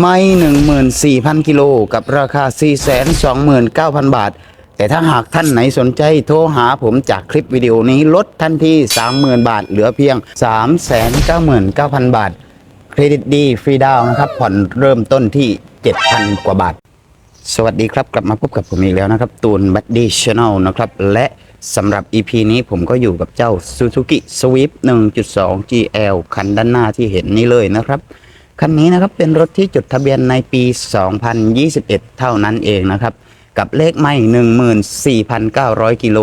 ไม่14,000 กิโลกับราคา 429,000 บาท แต่ถ้าหากท่านไหนสนใจโทรหาผมจากคลิปวิดีโอนี้ลดทันที 30,000 บาท เหลือเพียง 399,000 บาท เครดิตดีฟรีดาวนะครับ ผ่อนเริ่มต้นที่ 7,000 กว่าบาท สวัสดีครับ กลับมาพบกับผมอีกแล้วนะครับ ตูนบัดดี้ช n แนลนะครับ และสำหรับ EP นี้ผมก็อยู่กับเจ้า Suzuki Swift 1.2 GL คันด้านหน้าที่เห็นนี้เลยนะครับ คันนี้นะครับเป็นรถที่จดทะเบียนในปี 2021 เท่านั้นเองนะครับ กับเลขไม่14,900 กิโล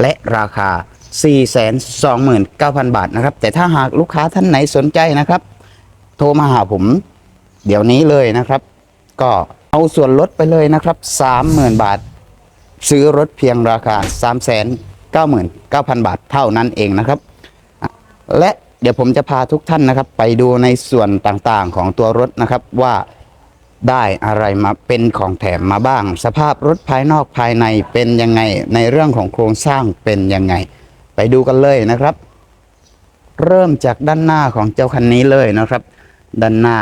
และราคา 429,000 บาทนะครับ แต่ถ้าหากลูกค้าท่านไหนสนใจนะครับ โทรมาหาผม เดี๋ยวนี้เลยนะครับ ก็เอาส่วนลดไปเลยนะครับ 30,000 บาท ซื้อรถเพียงราคา 399,000 บาทเท่านั้นเองนะครับ และ เดี๋ยวผมจะพาทุกท่านนะครับ ไปดูในส่วนต่างๆของตัวรถนะครับว่าได้อะไรมาเป็นของแถมมาบ้าง สภาพรถภายนอกภายในเป็นยังไงในเรื่องของโครงสร้างเป็นยังไง ไปดูกันเลยนะครับ เริ่มจากด้านหน้าของเจ้าคันนี้เลยนะครับ ด้านหน้า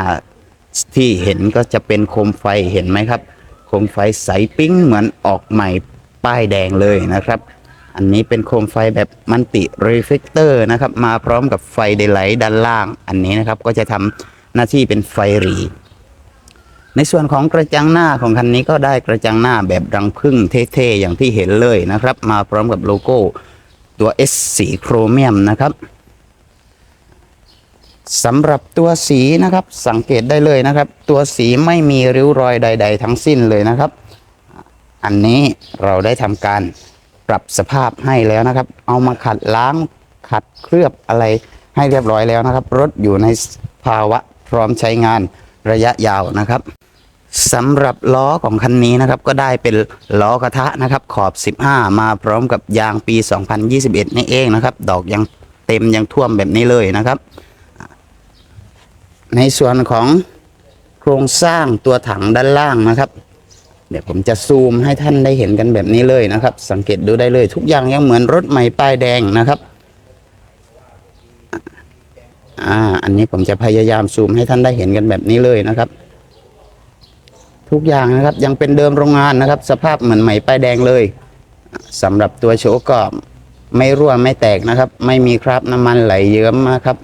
ที่เห็นก็จะเป็นโคมไฟเห็นไหมครับ โคมไฟใสปิ้งเหมือนออกใหม่ป้ายแดงเลยนะครับ อันนี้เป็นโคมไฟแบบมันติรีเฟกเตอร์นะครับ มาพร้อมกับไฟเดลไลท์ด้านล่าง อันนี้นะครับก็จะทำหน้าที่เป็นไฟหรีในส่วนของกระจังหน้าของคันนี้ก็ได้กระจังหน้าแบบรังผึ้งเท่ๆ อย่างที่เห็นเลยนะครับ มาพร้อมกับโลโก้ตัว S สีโครเมียมนะครับสำหรับตัวสีนะครับสังเกตได้เลยนะครับ ตัวสีไม่มีริ้วรอยใด ๆ ทั้งสิ้นเลยนะครับ อันนี้เราได้ทำการ ปรับสภาพให้แล้วนะครับ เอามาขัดล้างขัดเคลือบอะไรให้เรียบร้อยแล้วนะครับ รถอยู่ในภาวะพร้อมใช้งานระยะยาวนะครับสำหรับล้อของคันนี้นะครับ ก็ได้เป็นล้อกระทะนะครับ ขอบ 15 มาพร้อมกับยางปี 2021 นี่เองนะครับ ดอกยังเต็มยังท่วมแบบนี้เลยนะครับ ในส่วนของโครงสร้างตัวถังด้านล่างนะครับ เดี๋ยวผมจะซูมให้ท่านได้เห็นกันแบบนี้เลยนะครับ สังเกตดูได้เลย ทุกอย่างยังเหมือนรถใหม่ป้ายแดงนะครับอ่าอันนี้ผมจะพยายามซูมให้ท่านได้เห็นกันแบบนี้เลยนะครับ ทุกอย่างนะครับยังเป็นเดิมโรงงานนะครับ สภาพเหมือนใหม่ป้ายแดงเลยสำหรับตัวโชว์ก็ไม่รั่วไม่แตกนะครับ ไม่มีคราบน้ำมันไหลเยิ้มนะครับ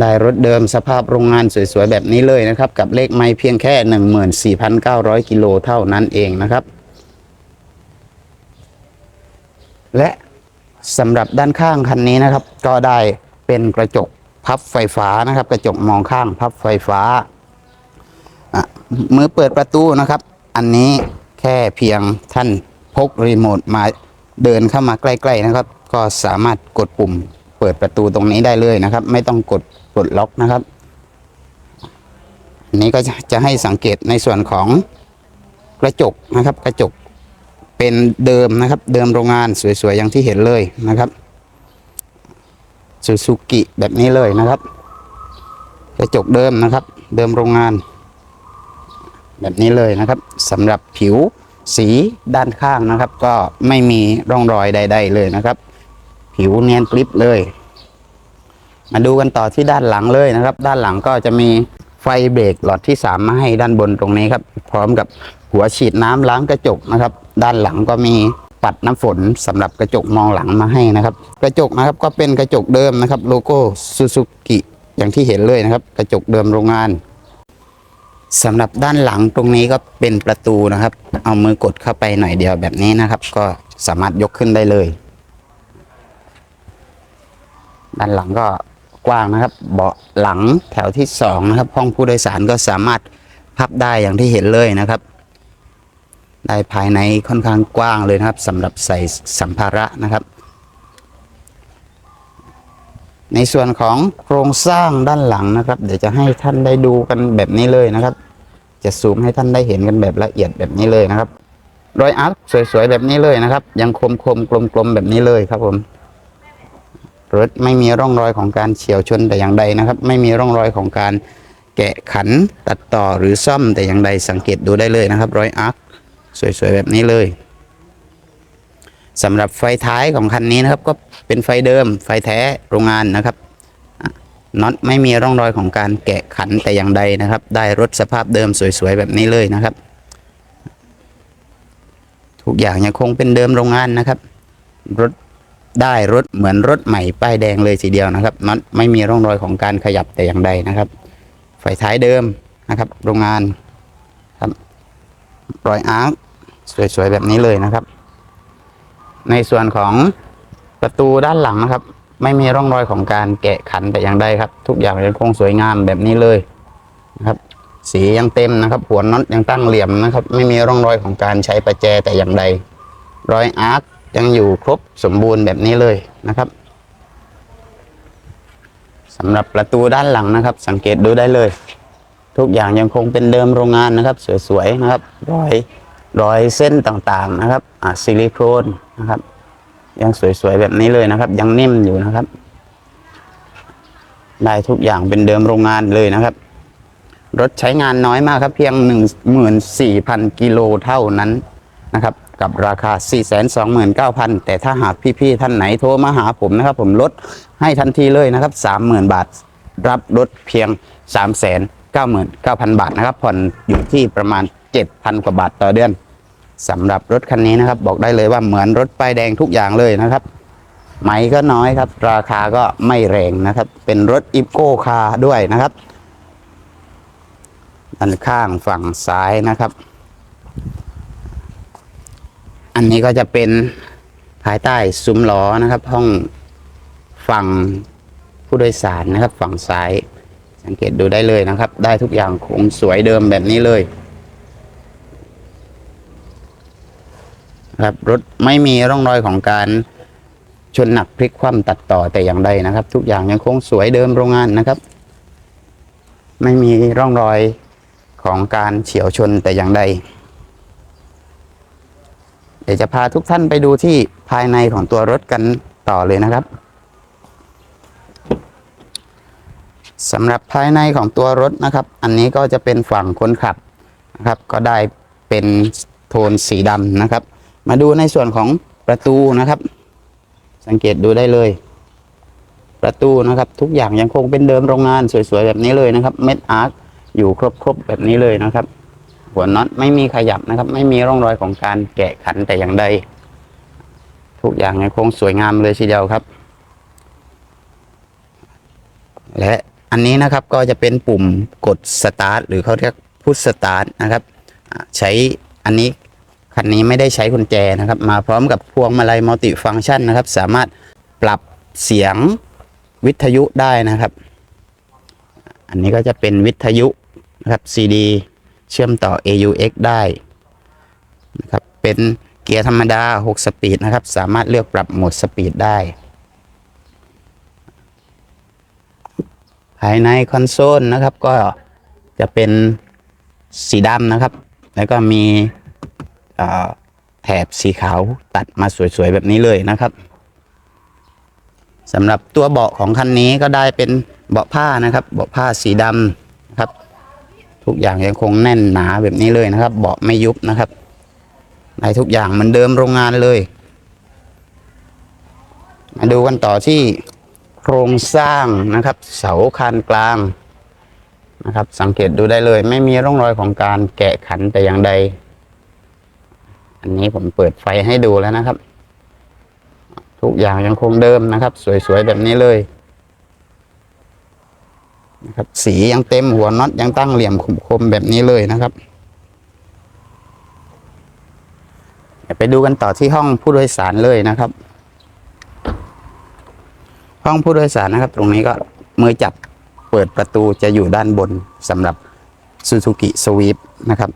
ได้รถเดิมสภาพโรงงานสวยๆ แบบนี้เลยนะครับ กับเลขไม้เพียงแค่ 14,900 กิโลเท่านั้นเองนะครับ และสำหรับด้านข้างคันนี้นะครับ ก็ได้เป็นกระจกพับไฟฟ้านะครับ กระจกมองข้างพับไฟฟ้า มือเปิดประตูนะครับ อันนี้แค่เพียงท่านพกรีโมทมาเดินเข้ามาใกล้ ๆนะครับ ก็สามารถกดปุ่มเปิดประตูตรงนี้ได้เลยนะครับ ไม่ต้องกด ปลดล็อกนะครับอันนี้ก็จะจะให้สังเกตในส่วนของกระจกนะครับ กระจกเป็นเดิมนะครับ เดิมโรงงานสวยๆอย่างที่เห็นเลยนะครับซูซูกิแบบนี้เลยนะครับ กระจกเดิมนะครับ เดิมโรงงาน แบบนี้เลยนะครับสำหรับผิวสีด้านข้างนะครับ ก็ไม่มีร่องรอยใด ๆ เลยนะครับ ผิวเนียนกริบเลย มาดูกันต่อที่ด้านหลังเลยนะครับ ด้านหลังก็จะมีไฟเบรกหลอดที่สามมาให้ด้านบนตรงนี้ครับ พร้อมกับหัวฉีดน้ำล้างกระจกนะครับ ด้านหลังก็มีปัดน้ำฝนสำหรับกระจกมองหลังมาให้นะครับ กระจกนะครับก็เป็นกระจกเดิมนะครับ โลโก้ซูซูกิอย่างที่เห็นเลยนะครับ กระจกเดิมโรงงานสำหรับด้านหลังตรงนี้ก็เป็นประตูนะครับ เอามือกดเข้าไปหน่อยเดียวแบบนี้นะครับ ก็สามารถยกขึ้นได้เลย ด้านหลังก็ กว้างนะครับ เบาะหลังแถวที่สองนะครับ ห้องผู้โดยสารก็สามารถพับได้อย่างที่เห็นเลยนะครับ ได้ภายในค่อนข้างกว้างเลยนะครับสำหรับใส่สัมภาระนะครับ ในส่วนของโครงสร้างด้านหลังนะครับ เดี๋ยวจะให้ท่านได้ดูกันแบบนี้เลยนะครับ จะซูมให้ท่านได้เห็นกันแบบละเอียดแบบนี้เลยนะครับรอยอาร์คสวยๆแบบนี้เลยนะครับ ยังคมๆกลมๆแบบนี้เลยครับผม รถไม่มีร่องรอยของการเฉียวชนแต่อย่างใดนะครับ ไม่มีร่องรอยของการแกะขันตัดต่อหรือซ่อมแต่อย่างใดสังเกตดูได้เลยนะครับ รอยอาร์คสวยๆแบบนี้เลยสำหรับไฟท้ายของคันนี้นะครับ ก็เป็นไฟเดิมไฟแท้โรงงานนะครับน็อตไม่มีร่องรอยของการแกะขันแต่อย่างใดนะครับ ได้รถสภาพเดิมสวยๆแบบนี้เลยนะครับ ทุกอย่างยังคงเป็นเดิมโรงงานนะครับ รถ ได้รถเหมือนรถใหม่ป้ายแดงเลยทีเดียวนะครับน็อตไม่มีร่องรอยของการขยับแต่อย่างใดนะครับ ไฟท้ายเดิมนะครับ โรงงานครับรอยอาร์คสวยๆแบบนี้เลยนะครับ ในส่วนของประตูด้านหลังนะครับ ไม่มีร่องรอยของการแกะขันแต่อย่างใดครับ ทุกอย่างยังคงสวยงามแบบนี้เลยนะครับ สียังเต็มนะครับ หัวน็อตยังตั้งเหลี่ยมนะครับ ไม่มีร่องรอยของการใช้ประแจแต่อย่างใด รอยอาร์ค ยังอยู่ครบสมบูรณ์แบบนี้เลยนะครับสำหรับประตูด้านหลังนะครับ สังเกตดูได้เลย ทุกอย่างยังคงเป็นเดิมโรงงานนะครับ สวยๆนะครับ รอยรอยเส้นต่างๆนะครับอ่าซิลิโคนนะครับ ยังสวยๆแบบนี้เลยนะครับ ยังนิ่มอยู่นะครับ ได้ทุกอย่างเป็นเดิมโรงงานเลยนะครับ รถใช้งานน้อยมากครับ เพียง 14,000 กิโลเท่านั้นนะครับ กับราคา 429,000 แต่ถ้าหากพี่ๆท่านไหนโทรมาหาผมนะครับ ผมลดให้ทันทีเลยนะครับ 30,000 บาท รับรถเพียง 399,000 บาทนะครับ ผ่อนอยู่ที่ประมาณ 7,000 กว่าบาทต่อเดือนสำหรับรถคันนี้นะครับ บอกได้เลยว่าเหมือนรถป้ายแดงทุกอย่างเลยนะครับไหมก็น้อยครับ ราคาก็ไม่แรงนะครับ เป็นรถอิฟโก้คาร์ด้วยนะครับด้านข้างฝั่งซ้ายนะครับ นนี้ก็จะเป็นภายใต้ซุ้มล้อนะครับ ห้องฝั่งผู้โดยสารนะครับ ฝั่งซ้าย สังเกตดูได้เลยนะครับ ได้ทุกอย่างคงสวยเดิมแบบนี้เลย ครับรถไม่มีร่องรอยของการชนหนักพลิกคว่ำตัดต่อแต่อย่างใดนะครับ ทุกอย่างยังคงสวยเดิมโรงงานนะครับ ไม่มีร่องรอยของการเฉียวชนแต่อย่างใด เดี๋ยวจะพาทุกท่านไปดูที่ภายในของตัวรถกันต่อเลยนะครับสำหรับภายในของตัวรถนะครับ อันนี้ก็จะเป็นฝั่งคนขับนะครับ ก็ได้เป็นโทนสีดำนะครับ มาดูในส่วนของประตูนะครับ สังเกตดูได้เลย ประตูนะครับ ทุกอย่างยังคงเป็นเดิมโรงงานสวยๆแบบนี้เลยนะครับ เม็ดอาร์คอยู่ครบๆแบบนี้เลยนะครับ หัวน็อตไม่มีขยับนะครับ ไม่มีร่องรอยของการแกะขันแต่อย่างใด ทุกอย่างยังคงสวยงามเลยทีเดียวครับ และอันนี้นะครับก็จะเป็นปุ่มกดสตาร์ทหรือเขาเรียกพุชสตาร์ทนะครับใช้อันนี้คันนี้ไม่ได้ใช้กุญแจนะครับ มาพร้อมกับพวงมาลัยมัลติฟังก์ชันนะครับ สามารถปรับเสียงวิทยุได้นะครับ อันนี้ก็จะเป็นวิทยุนะครับ CD เชื่อมต่อ AUX ได้นะครับเป็นเกียร์ธรรมดา 6 สปีดนะครับ สามารถเลือกปรับโหมดสปีดได้ ภายในคอนโซลนะครับก็จะเป็นสีดำนะครับ แล้วก็มีแถบสีขาวตัดมาสวยๆ แบบนี้เลยนะครับสำหรับตัวเบาะของคันนี้ก็ได้เป็นเบาะผ้านะครับ เบาะผ้าสีดำ ทุกอย่างยังคงแน่นหนาแบบนี้เลยนะครับ เบาะไม่ยุบนะครับได้ทุกอย่างเหมือนเดิมโรงงานเลย มาดูกันต่อที่โครงสร้างนะครับ เสาคานกลางนะครับ สังเกตดูได้เลย ไม่มีร่องรอยของการแกะขันแต่อย่างใด อันนี้ผมเปิดไฟให้ดูแล้วนะครับ ทุกอย่างยังคงเดิมนะครับ สวยๆแบบนี้เลย นะครับ สียังเต็มหัวน็อตยังตั้งเหลี่ยมคมๆแบบนี้เลยนะครับไปดูกันต่อที่ห้องผู้โดยสารเลยนะครับ ห้องผู้โดยสารนะครับ ตรงนี้ก็มือจับเปิดประตูจะอยู่ด้านบนสำหรับ Suzuki Swift นะครับ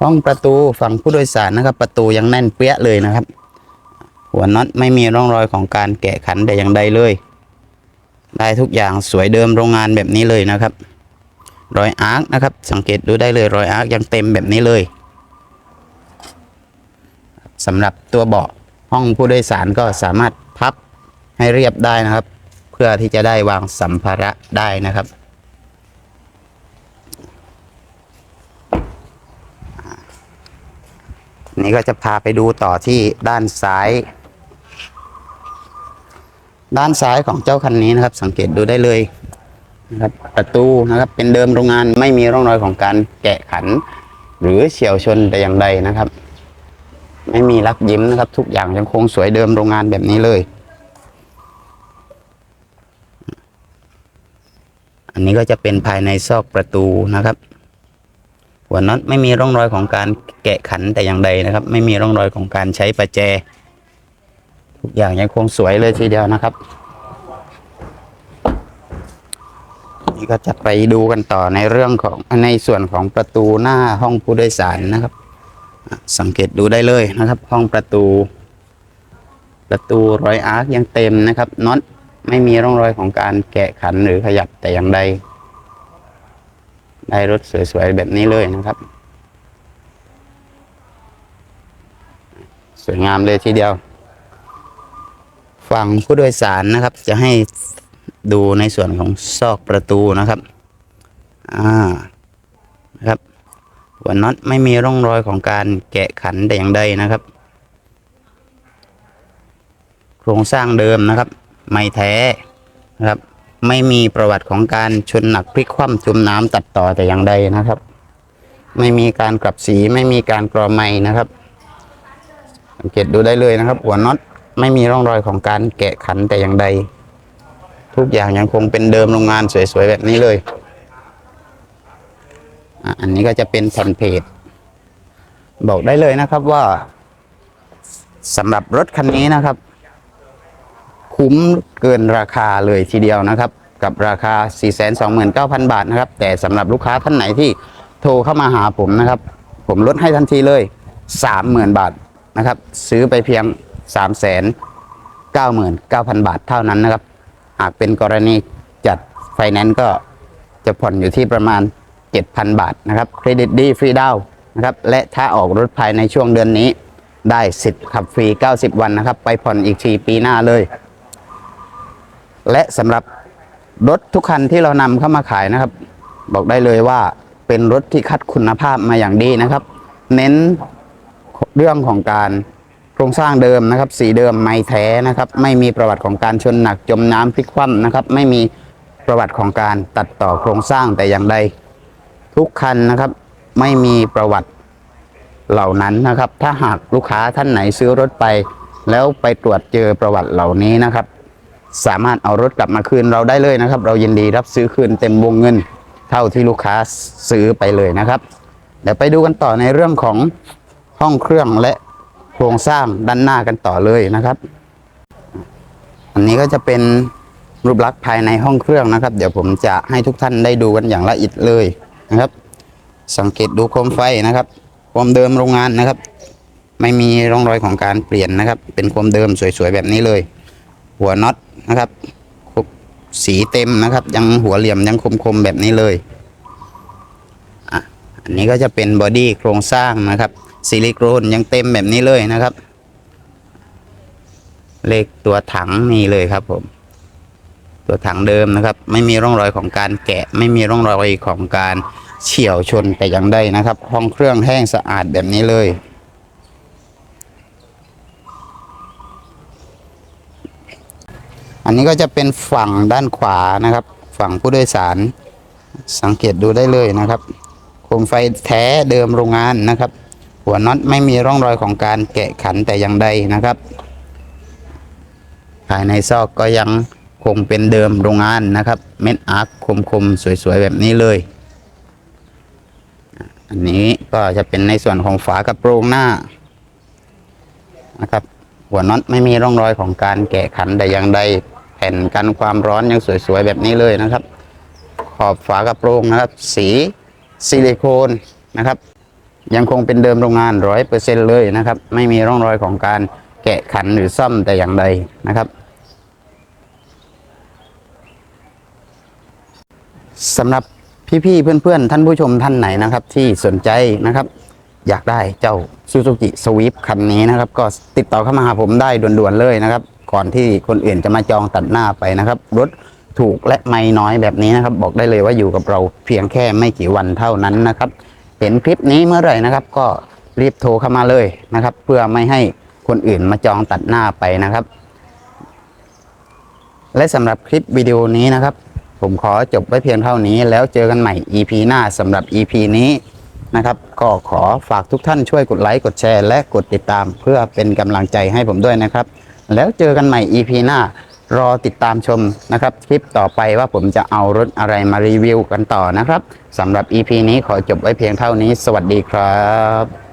ห้องประตูฝั่งผู้โดยสารนะครับ ประตูยังแน่นเปี้ยเลยนะครับ หัวน็อตไม่มีร่องรอยของการแกะขันแต่อย่างใดเลย ได้ทุกอย่างสวยเดิมโรงงานแบบนี้เลยนะครับ รอยอาร์คนะครับ สังเกตดูได้เลยรอยอาร์คยังเต็มแบบนี้เลยสำหรับตัวเบาะห้องผู้โดยสารก็สามารถพับให้เรียบได้นะครับ เพื่อที่จะได้วางสัมภาระได้นะครับนี่ก็จะพาไปดูต่อที่ด้านซ้าย ด้านซ้ายของเจ้าคันนี้นะครับ สังเกตดูได้เลยนะครับประตูนะครับเป็นเดิมโรงงานไม่มีร่องรอยของการแกะขัน หรือเฉียวชนแต่อย่างใดนะครับ ไม่มีรักยิ้มนะครับ ทุกอย่างยังคงสวยเดิมโรงงานแบบนี้เลย อันนี้ก็จะเป็นภายในซอกประตูนะครับหัวน็อตไม่มีร่องรอยของการแกะขันแต่อย่างใดนะครับ ไม่มีร่องรอยของการใช้ประแจ อย่างยังคงสวยเลยทีเดียวนะครับ นี่ก็จะไปดูกันต่อในเรื่องของในส่วนของประตูหน้าห้องผู้โดยสารนะครับ สังเกตดูได้เลยนะครับ ห้องประตู ประตูรอยอาร์คยังเต็มนะครับน็อตไม่มีร่องรอยของการแกะขันหรือขยับแต่อย่างใดได้รถสวยๆแบบนี้เลยนะครับ สวยงามเลยทีเดียว ฝั่งผู้โดยสารนะครับ จะให้ดูในส่วนของซอกประตูนะครับ อ่า นะครับ หัวน็อตไม่มีร่องรอยของการแกะขันแต่อย่างใดนะครับ โครงสร้างเดิมนะครับ ไม่แท้นะครับ ไม่มีประวัติของการชนหนักพลิกคว่ำจมน้ำตัดต่อแต่อย่างใดนะครับ ไม่มีการกลับสีไม่มีการกรอไม้นะครับ สังเกตดูได้เลยนะครับ หัวน็อต ไม่มีร่องรอยของการแกะขันแต่อย่างใด ทุกอย่างยังคงเป็นเดิมโรงงานสวยๆแบบนี้เลยอันนี้ก็จะเป็นแผ่นเพจบอกได้เลยนะครับว่าสำหรับรถคันนี้นะครับ คุ้มเกินราคาเลยทีเดียวนะครับ กับราคา 429,000 บาทนะครับ แต่สำหรับลูกค้าท่านไหนที่โทรเข้ามาหาผมนะครับ ผมลดให้ทันทีเลย 30,000 บาทนะครับ ซื้อไปเพียง 399,000บาทเท่านั้นนะครับ หากเป็นกรณีจัดไฟแนนซ์ก็จะผ่อนอยู่ที่ประมาณ 7,000 บาทนะครับเครดิตดีฟรีดาวน์นะครับและถ้าออกรถภายในช่วงเดือนนี้ ได้สิทธิ์ขับฟรี 90 วันนะครับ ไปผ่อนอีกทีปีหน้าเลย และสำหรับรถทุกคันที่เรานำเข้ามาขายนะครับ บอกได้เลยว่าเป็นรถที่คัดคุณภาพมาอย่างดีนะครับ เน้นเรื่องของการ โครงสร้างเดิมนะครับ สีเดิมไม่แท้นะครับ ไม่มีประวัติของการชนหนักจมน้ำพลิกคว่ำนะครับ ไม่มีประวัติของการตัดต่อโครงสร้างแต่อย่างใด ทุกคันนะครับ ไม่มีประวัติเหล่านั้นนะครับ ถ้าหากลูกค้าท่านไหนซื้อรถไป แล้วไปตรวจเจอประวัติเหล่านี้นะครับ สามารถเอารถกลับมาคืนเราได้เลยนะครับ เรายินดีรับซื้อคืนเต็มวงเงิน เท่าที่ลูกค้าซื้อไปเลยนะครับ เดี๋ยวไปดูกันต่อในเรื่องของห้องเครื่องและ โครงสร้างด้านหน้ากันต่อเลยนะครับ อันนี้ก็จะเป็นรูปลักษณ์ภายในห้องเครื่องนะครับ เดี๋ยวผมจะให้ทุกท่านได้ดูกันอย่างละเอียดเลยนะครับ สังเกตดูโคมไฟนะครับโคมเดิมโรงงานนะครับ ไม่มีร่องรอยของการเปลี่ยนนะครับ เป็นโคมเดิมสวยๆแบบนี้เลย หัวน็อตนะครับครบสีเต็มนะครับ ยังหัวเหลี่ยมยังคมๆแบบนี้เลยอะอันนี้ก็จะเป็นบอดี้โครงสร้างนะครับ ซิลิโคนยังเต็มแบบนี้เลยนะครับ เลขตัวถังนี่เลยครับผม ตัวถังเดิมนะครับ ไม่มีร่องรอยของการแกะ ไม่มีร่องรอยของการเฉี่ยวชนแต่อย่างใดนะครับ ห้องเครื่องแห้งสะอาดแบบนี้เลยอันนี้ก็จะเป็นฝั่งด้านขวานะครับ ฝั่งผู้โดยสาร สังเกตดูได้เลยนะครับ โคมไฟแท้เดิมโรงงานนะครับ หัวน็อตไม่มีร่องรอยของการแกะขันแต่อย่างใดนะครับ ภายในซอกก็ยังคงเป็นเดิมโรงงานนะครับ เม็ดอาร์คคมๆ สวยๆ แบบนี้เลย อันนี้ก็จะเป็นในส่วนของฝากระโปรงหน้านะครับ หัวน็อตไม่มีร่องรอยของการแกะขันแต่อย่างใด แผ่นกันความร้อนยังสวยๆ แบบนี้เลยนะครับ ขอบฝากระโปรงนะครับ สีซิลิโคนนะครับ ยังคงเป็นเดิมโรงงานร้อยเปอร์เซ็นเลยนะครับ ไม่มีร่องรอยของการแกะขันหรือซ่อมแต่อย่างใดนะครับสำหรับพี่ๆเพื่อนๆ ท่านผู้ชมท่านไหนนะครับ ที่สนใจนะครับ อยากได้เจ้า Suzuki Swift คันนี้นะครับ ก็ติดต่อเข้ามาหาผมได้ด่วนๆเลยนะครับ ก่อนที่คนอื่นจะมาจองตัดหน้าไปนะครับรถถูกและไม่น้อยแบบนี้นะครับ บอกได้เลยว่าอยู่กับเราเพียงแค่ไม่กี่วันเท่านั้นนะครับ เห็นคลิปนี้เมื่อไหร่นะครับ ก็รีบโทรเข้ามาเลยนะครับ เพื่อไม่ให้คนอื่นมาจองตัดหน้าไปนะครับ และสำหรับคลิปวิดีโอนี้นะครับ ผมขอจบไว้เพียงเท่านี้ แล้วเจอกันใหม่ EP หน้าสำหรับ EP นี้นะครับ ก็ขอฝากทุกท่านช่วยกดไลค์กดแชร์ และกดติดตาม เพื่อเป็นกำลังใจให้ผมด้วยนะครับ แล้วเจอกันใหม่ EP หน้า รอติดตามชมนะครับ คลิปต่อไปว่าผมจะเอารถอะไรมารีวิวกันต่อนะครับสำหรับ EP นี้ขอจบไว้เพียงเท่านี้ สวัสดีครับ